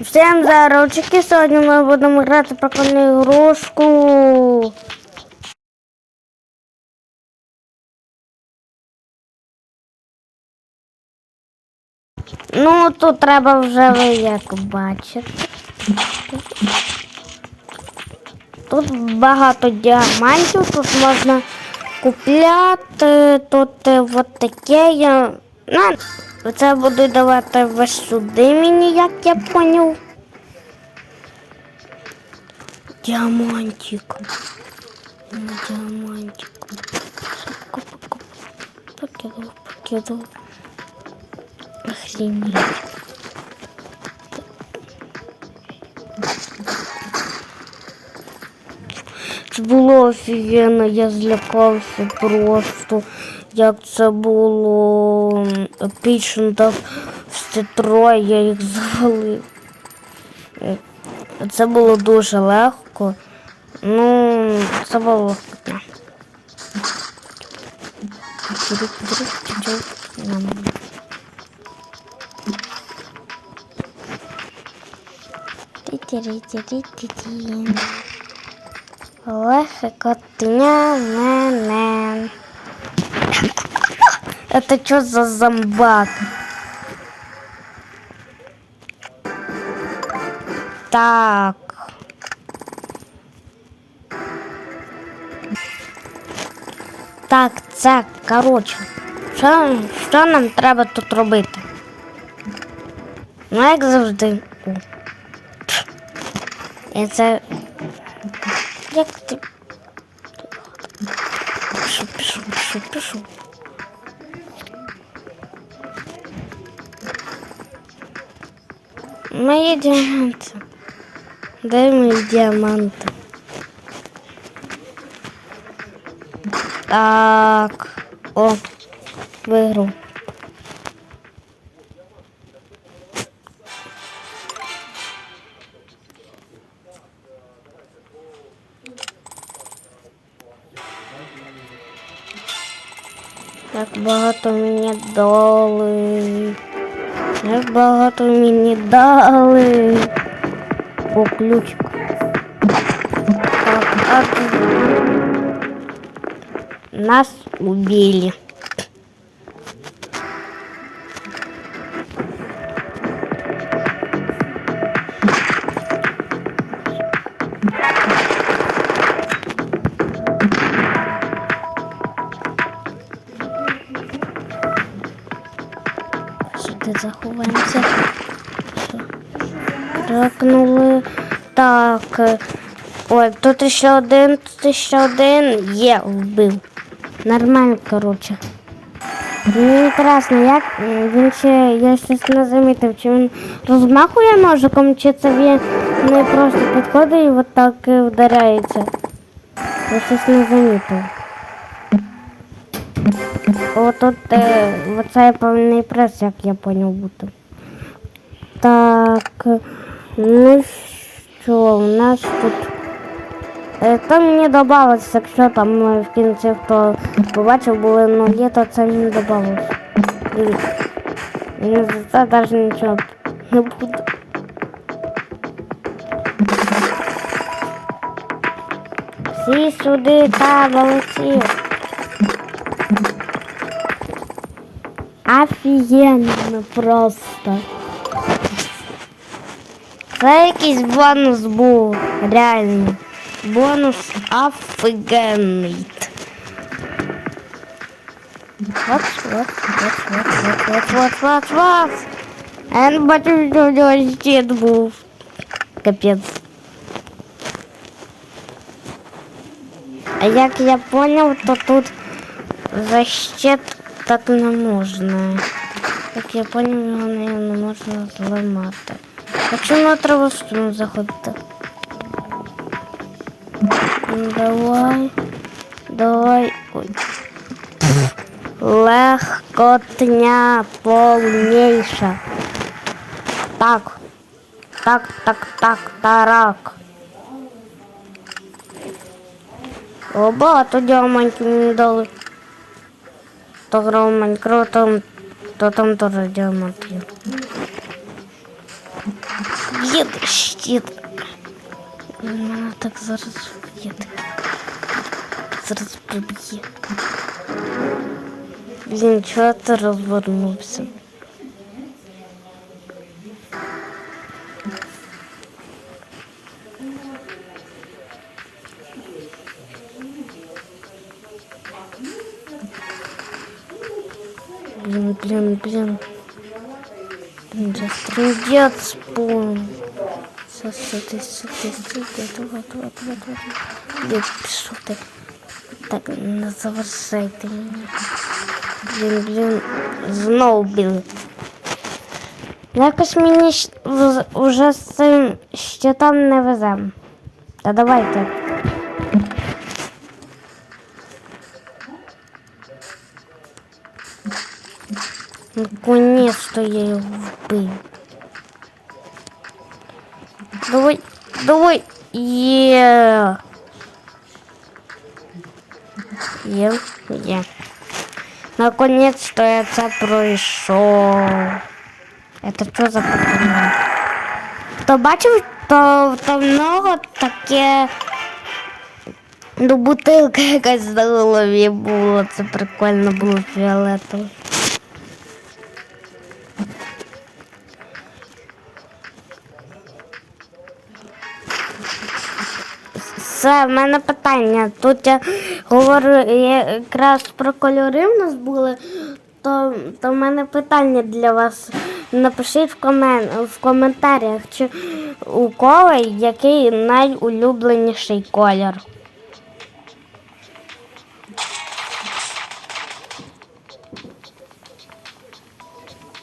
Всім здоровчики, сьогодні ми будемо грати про конну ігрушку. Ну, тут треба вже ви як бачите. Тут багато діамантів, тут можна купляти, тут е, от таке я. Ну, це буду давати ось сюди мені, як я поняв. Діамантик. Ну, Діамантик. Покидав, покидав. Охренеть. Це було офігенно, я злякався просто, як це було пічентов, всі троє, я їх завалив. Це було дуже легко. Ну, це було легко. Лехе котня мене. Это что за зомбак? Так. Так, це, коротше. Що, що нам треба тут робити? Ну, як завжди. І це. Як ти. Пишу, пишу, пишу, пишу. Мои диаманты. Дай мои диаманты. Так. О, выиграл. Так багато у меня доларів. Як багато мені дали. О, ключик. Так, так. Нас убили. Ракнули. Так. Ой, тут ще один, тут ще один. Є, вбив. Нормально, коротше. Мені інтересно, як він ще, я щось не замітив, чи він розмахує ножиком, чи це він не просто підходить і от так вдаряється. Я щось не замітив. О, тут е, оцей повний прес, як я поняв бути. Так, ну що, у нас тут. Е, То мені додалося, якщо там е, в кінці хто побачив, були ноги, то це мені додалося. Дивіться. За це навіть нічого не буде. Всі сюди та молодці. Офігенно просто. Це якийсь бонус був, реально. Бонус офігенний. Вот, вот, вот, вот, вот, вот, вот, вот, вот. А я бачив, що в нього щит був. Капець. А як я поняв, то тут за щит так не можна. Як я поняв, його не можна зламати. Якщо на траву спину заходити. Ну, Давай. Давай. Ой. Легкотня повніша. Так. Так, так, так, тарак. О, багато діамантів мені дали. Хто грав в там, то там теж діамант є. Їде щит. Він мене так зараз в'їде. Зараз приб'є. Блін, чого ти розвернувся? Блин, блин, блин. Блин, сейчас трындец понял. Сейчас сюда, сюда, сюда, давай, давай, давай, давай. Блин, пішов ти. Так, не завершайте мене. Блін, блін, знову били. Якось мені щ- вз- вже з цим щитом не везем. Та давайте. Наконец-то я його вбив. Давай. Є. Є, є. Наконец-то я це пройшов. Это що за покемон? Хто бачив, то, то много таке. Ну, бутилка якась на голові була. Це прикольно було фіолетово. Все, в мене питання. Тут я говорю якраз про кольори в нас були, то, то в мене питання для вас. Напишіть в, комен, в коментарях, чи у кого який найулюбленіший колір.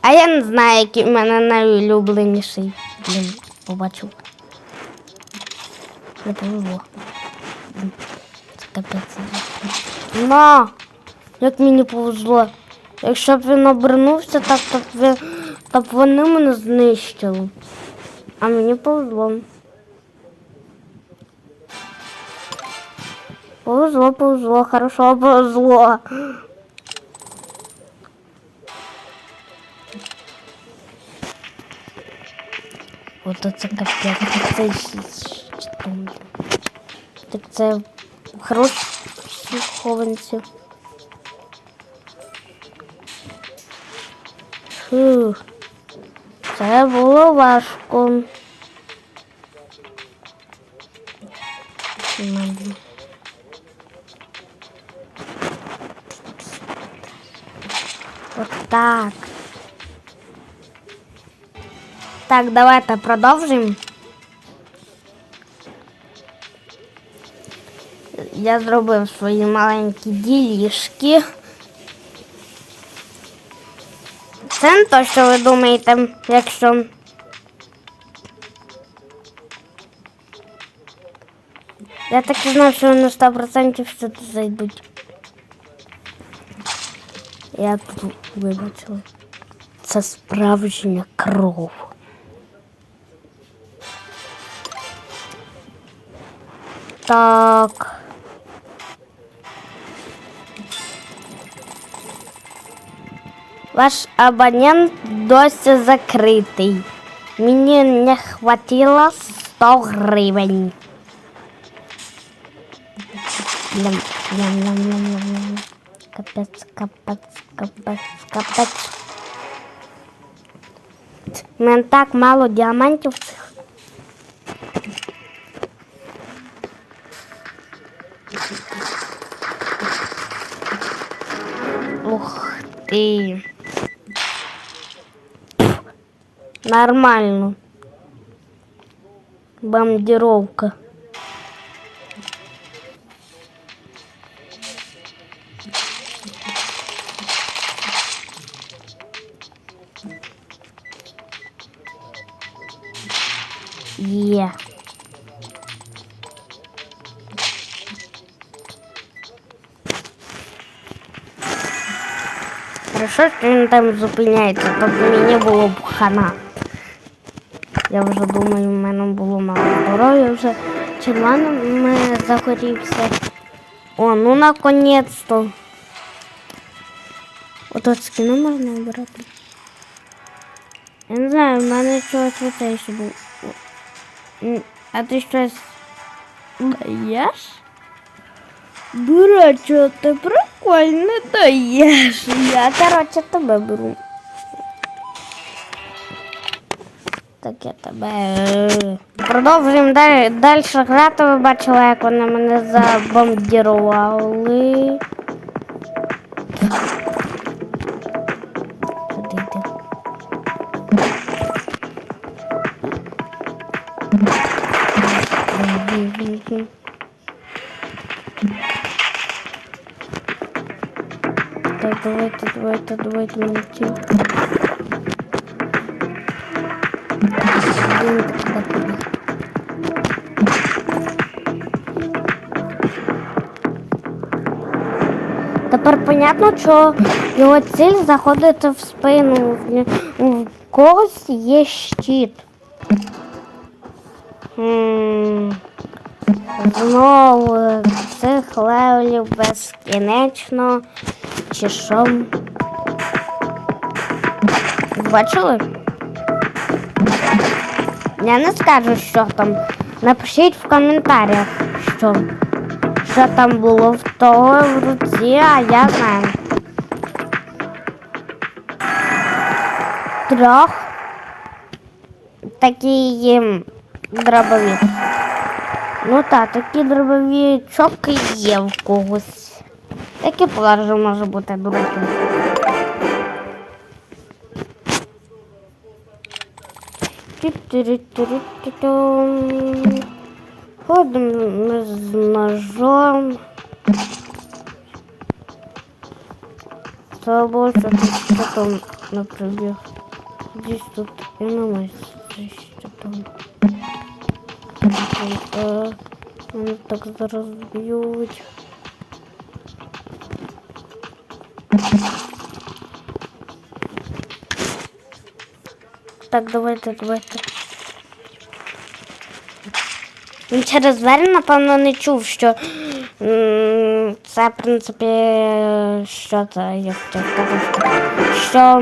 А я не знаю, який в мене найулюбленіший. Блін, побачив. Не повезло. Капець. На! Як мені повезло. Якщо б він обернувся, так то б, він, то б вони мене знищили. А мені повезло. Повезло, повезло, хорошо повезло. От оце капець. Це що Так це хороші хованці. Фух. Це було важко. От так. Так, давайте продовжимо. Я зробив свої маленькі ділішки. Це не то, що ви думаєте, якщо. Я так і знав, що на 100% що тут зайдуть. Я тут вибачила. Це справжня кров. Так. Ваш абонент досі закритий. Мені не хватило 100 гривень. Лям, лям, лям, лям, лям. Капець, капець, капець, капець. У мене так мало діамантів Нормально. Бомбардировка. Є. Хорошо, що він там зупиняється, то б мені було б хана. Я вже думаю, в мене було мало здоров'я вже червоним загорівся. О, ну наконець-то. Ото скину можна обрати. Я не знаю, в мене чогось оцей ще був. А ти щось даєш? Дурачо, ти прикольно даєш. Я, коротше, тебе беру. Так я тебе. Продовжуємо далі, далі грати. Ви бачили, як вони мене забомбірували. Так, давайте, давайте, давайте Тепер понятно, що його ціль заходити в спину. В когось є щит. М, Знову цих левелів безкінечно. Чи що? Бачили? Я не скажу, що там. Напишіть в коментарях, що, що там було в того в руці, а я знаю. Трьох. Такий ем, дробовик. Ну так, такі дробовичок є в когось. Такі плажі може бути другим. Тю-тю-рю-тю-рю-тю-тю. Ходимо з ножом. Слава Богу, що тут що там не прибіг. Десь тут і немає що там. Е, Мене так зараз б'ють. Так, давайте, давайте. Він через двері, напевно, не чув, що це, в принципі, що це, як це сказати, що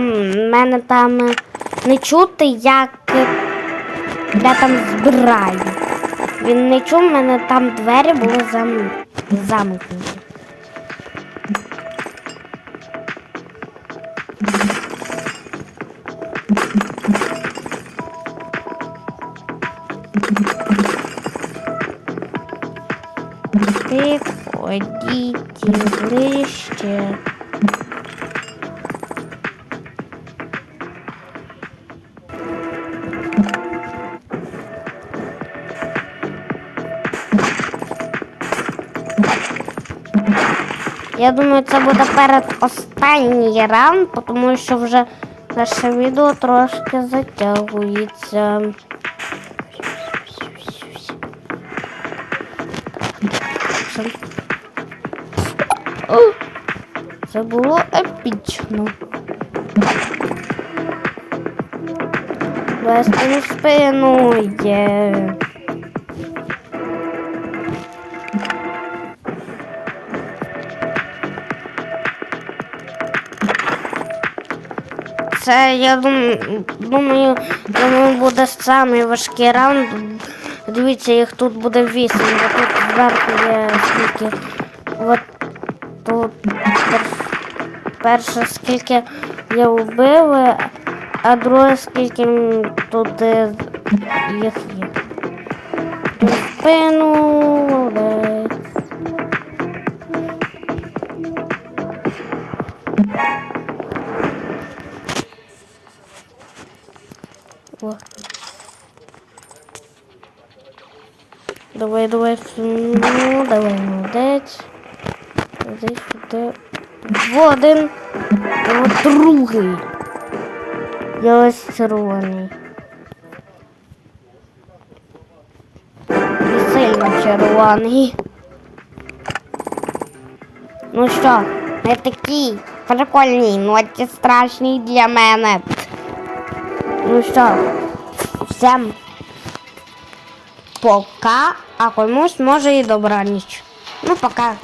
мене там не чути, як я там збираю. Він не чув, в мене там двері були зам... замкнуті. Я думаю, це буде перед останній раунд, тому що вже наше відео трошки затягується. Це було епічно. Вести спину Це, я дум- думаю, думаю, буде самий важкий раунд. Дивіться, їх тут буде вісім, бо тут зверху є скільки. От тут перше, скільки я вбив, а друге, скільки тут е, їх є. Спину. Давай, давай, ну, давай, молодець. Сюди, сюди. Один. Другий. Я ось червоний. І сильно червоний. Ну що, не такий прикольний, ну а для мене. Ну що, всім пока, а комусь може і добраніч. Ну пока.